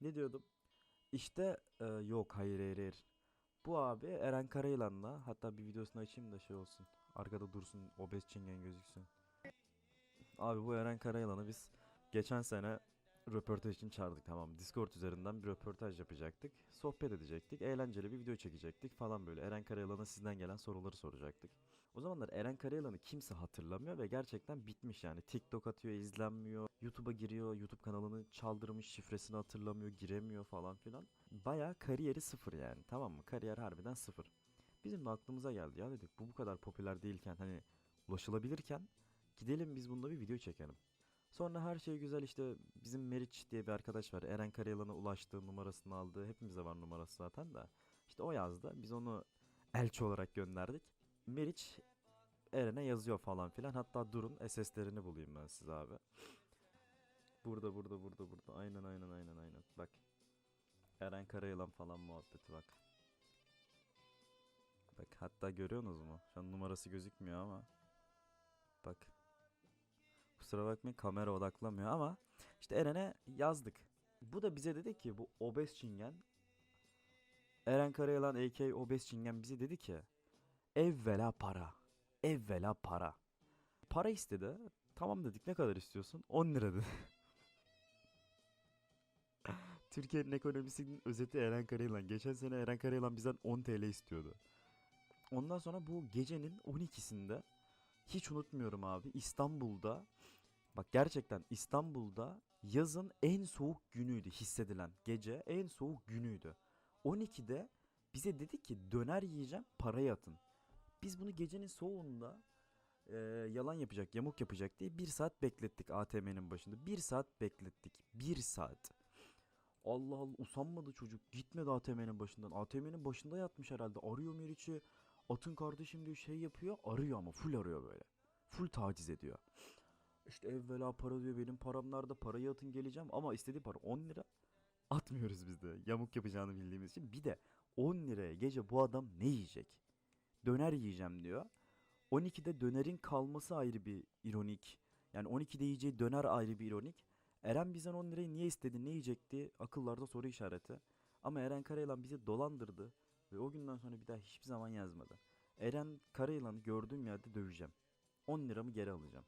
Ne diyordum? İşte e, yok hayır hayır hayır. Bu abi Eren Karayılan'la hatta bir videosunu açayım da şey olsun. Arkada dursun obez çingen gözüksün. Abi bu Eren Karayılan'ı biz geçen sene röportaj için çağırdık tamam. Discord üzerinden bir röportaj yapacaktık. Sohbet edecektik. Eğlenceli bir video çekecektik falan böyle. Eren Karayılan'a sizden gelen soruları soracaktık. O zamanlar Eren Karayılan'ı kimse hatırlamıyor ve gerçekten bitmiş yani. TikTok atıyor, izlenmiyor. YouTube'a giriyor, YouTube kanalını çaldırmış, şifresini hatırlamıyor, giremiyor falan filan. Bayağı kariyeri sıfır yani tamam mı? Kariyer harbiden sıfır. Bizim de aklımıza geldi ya dedik bu bu kadar popüler değilken hani ulaşılabilirken gidelim biz bunda bir video çekelim. Sonra her şey güzel işte bizim Meriç diye bir arkadaş var. Eren Karayalan'a ulaştığı numarasını aldı. Hepimize var numarası zaten de. İşte o yazdı. Biz onu elçi olarak gönderdik. Meriç Eren'e yazıyor falan filan. Hatta durun SS'lerini bulayım ben size abi. Burada burada burada burada. Aynen aynen aynen aynen. Bak. Eren Karayalan falan muhabbeti bak. Bak hatta görüyorsunuz mu? Şu an numarası gözükmüyor ama. Bak. Kusura bakmayın kamera odaklamıyor ama işte Eren'e yazdık. Bu da bize dedi ki bu obez çingen Eren Karayalan AK obez çingen bize dedi ki evvela para. Evvela para. Para istedi. Tamam dedik ne kadar istiyorsun? 10 lira dedi. Türkiye'nin ekonomisinin özeti Eren Karayalan. Geçen sene Eren Karayalan bizden 10 TL istiyordu. Ondan sonra bu gecenin 12'sinde hiç unutmuyorum abi İstanbul'da bak gerçekten İstanbul'da yazın en soğuk günüydü hissedilen gece en soğuk günüydü. 12'de bize dedi ki döner yiyeceğim parayı atın. Biz bunu gecenin soğuğunda e, yalan yapacak yamuk yapacak diye bir saat beklettik ATM'nin başında. Bir saat beklettik. Bir saat. Allah Allah usanmadı çocuk. Gitmedi ATM'nin başından. ATM'nin başında yatmış herhalde. Arıyor Meriç'i. Atın kardeşim diyor şey yapıyor. Arıyor ama full arıyor böyle. Full taciz ediyor. İşte evvela para diyor benim param nerede parayı atın geleceğim ama istediği para 10 lira. Atmıyoruz biz de yamuk yapacağını bildiğimiz için. Bir de 10 liraya gece bu adam ne yiyecek? Döner yiyeceğim diyor. 12'de dönerin kalması ayrı bir ironik. Yani 12'de yiyeceği döner ayrı bir ironik. Eren bizden 10 lirayı niye istedi, ne yiyecekti? Akıllarda soru işareti. Ama Eren Karayılan bizi dolandırdı ve o günden sonra bir daha hiçbir zaman yazmadı. Eren Karayılan'ı gördüğüm yerde döveceğim. 10 liramı geri alacağım.